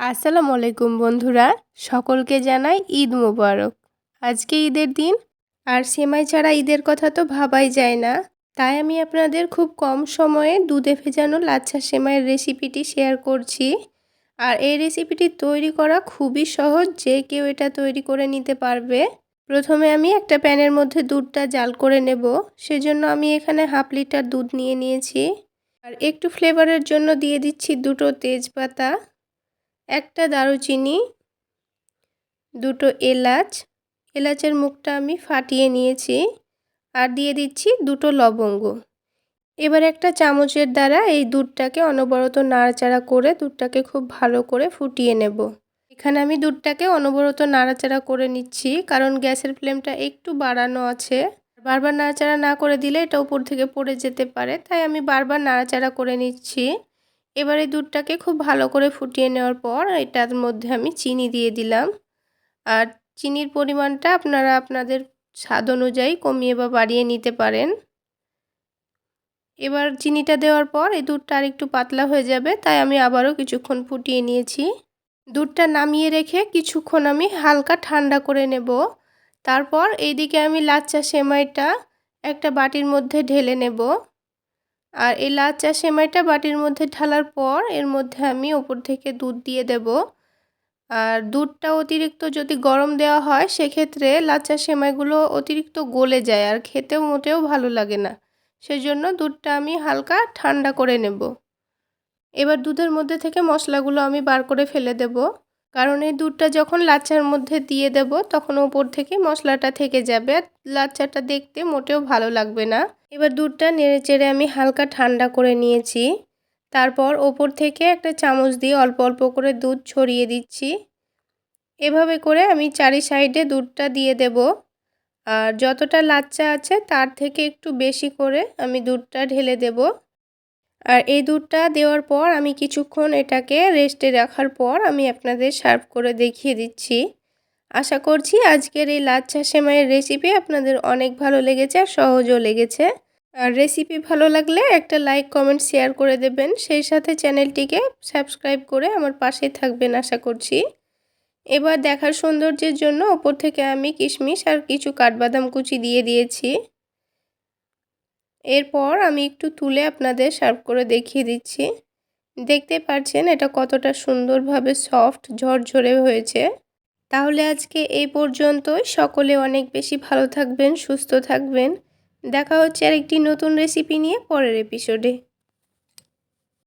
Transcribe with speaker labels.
Speaker 1: আসসালামু আলাইকুম বন্ধুরা, সকলকে জানাই ঈদ মোবারক। আজকে ঈদের দিন, আর সেমাই ছাড়া ঈদের কথা তো ভাবাই যায় না। তাই আমি আপনাদের খুব কম সময়ে দুধে ভেজানো লাচ্ছা সেমাইয়ের রেসিপিটি শেয়ার করছি। আর এই রেসিপিটি তৈরি করা খুবই সহজ, যে কেউ এটা তৈরি করে নিতে পারবে। প্রথমে আমি একটা প্যানের মধ্যে দুধটা জাল করে নেব। সেজন্য আমি এখানে হাফ লিটার দুধ নিয়ে নিয়েছি। আর একটু ফ্লেভারের জন্য দিয়ে দিচ্ছি দুটো তেজপাতা। একটা দারুচিনি, দুটো এলাচ, এলাচের মুখটা আমি ফাটিয়ে নিয়েছি আর দিয়ে দিচ্ছি দুটো লবঙ্গ। এবার একটা চামচের দ্বারা এই দুধটাকে অনবরত নাড়াচাড়া করে দুধটাকে খুব ভালো করে ফুটিয়ে নেব। এখানে আমি দুধটাকে অনবরত নাড়াচাড়া করে নিচ্ছি কারণ গ্যাসের ফ্লেমটা একটু বাড়ানো আছে। বারবার নাড়াচাড়া না করে দিলে এটা উপর থেকে পড়ে যেতে পারে, তাই আমি বারবার নাড়াচাড়া করে নিচ্ছি। এবারে দুধটাকে খুব ভালো করে ফুটিয়ে নেওয়ার পর এটার মধ্যে আমি চিনি দিয়ে দিলাম। আর চিনির পরিমাণটা আপনারা আপনাদের স্বাদ অনুযায়ী কমিয়ে বা বাড়িয়ে নিতে পারেন। এবার চিনিটা দেওয়ার পর এই দুধটা আর একটু পাতলা হয়ে যাবে, তাই আমি আবারও কিছুক্ষণ ফুটিয়ে নিয়েছি। দুধটা নামিয়ে রেখে কিছুক্ষণ আমি হালকা ঠান্ডা করে নেব। তারপর এইদিকে আমি লাচ্চা সেমাইটা একটা বাটির মধ্যে ঢেলে নেব। আর এই লাচ্চা সেমাইটা বাটির মধ্যে ঢালার পর এর মধ্যে আমি ওপর থেকে দুধ দিয়ে দেব। আর দুধটা অতিরিক্ত যদি গরম দেওয়া হয়, সেক্ষেত্রে লাচ্চা সেমাইগুলো অতিরিক্ত গলে যায় আর খেতেও মোটেও ভালো লাগে না। সেজন্য দুধটা আমি হালকা ঠান্ডা করে নেব। এবার দুধের মধ্যে থেকে মশলাগুলো আমি বার করে ফেলে দেব। কারণ এই দুধটা যখন লাচ্চার মধ্যে দিয়ে দেব, তখন ওপর থেকে মশলাটা থেকে যাবে। আর লাচ্চাটা দেখতে মোটেও ভালো লাগবে না। এবার দুধটা নেড়ে চেড়ে আমি হালকা ঠান্ডা করে নিয়েছি। তারপর ওপর থেকে একটা চামচ দিয়ে অল্প অল্প করে দুধ ছড়িয়ে দিচ্ছি। এভাবে করে আমি চারি সাইডে দুধটা দিয়ে দেব। আর যতটা লাচ্চা আছে, তার থেকে একটু বেশি করে আমি দুধটা ঢেলে দেব। আর এই দুধটা দেওয়ার পর আমি কিছুক্ষণ এটাকে রেস্টে রাখার পর আমি আপনাদের সার্ভ করে দেখিয়ে দিচ্ছি। আশা করছি আজকের এই লাচ্ছা সেমাইয়ের রেসিপি আপনাদের অনেক ভালো লেগেছে আর সহজও লেগেছে। আর রেসিপি ভালো লাগলে একটা লাইক কমেন্ট শেয়ার করে দেবেন। সেই সাথে চ্যানেলটিকে সাবস্ক্রাইব করে আমার পাশে থাকবেন আশা করছি। এবার দেখার সৌন্দর্যের জন্য ওপর থেকে আমি কিশমিশ আর কিছু কাঠবাদাম কুচি দিয়ে দিয়েছি। এরপর আমি একটু তুলে আপনাদের সার্ভ করে দেখিয়ে দিচ্ছি। দেখতে পাচ্ছেন এটা কতটা সুন্দরভাবে সফট ঝরঝরে হয়েছে। তাহলে আজকে এই পর্যন্তই। সকলে অনেক বেশি ভালো থাকবেন, সুস্থ থাকবেন। দেখা হচ্ছে আর একটি নতুন রেসিপি নিয়ে পরের এপিসোডে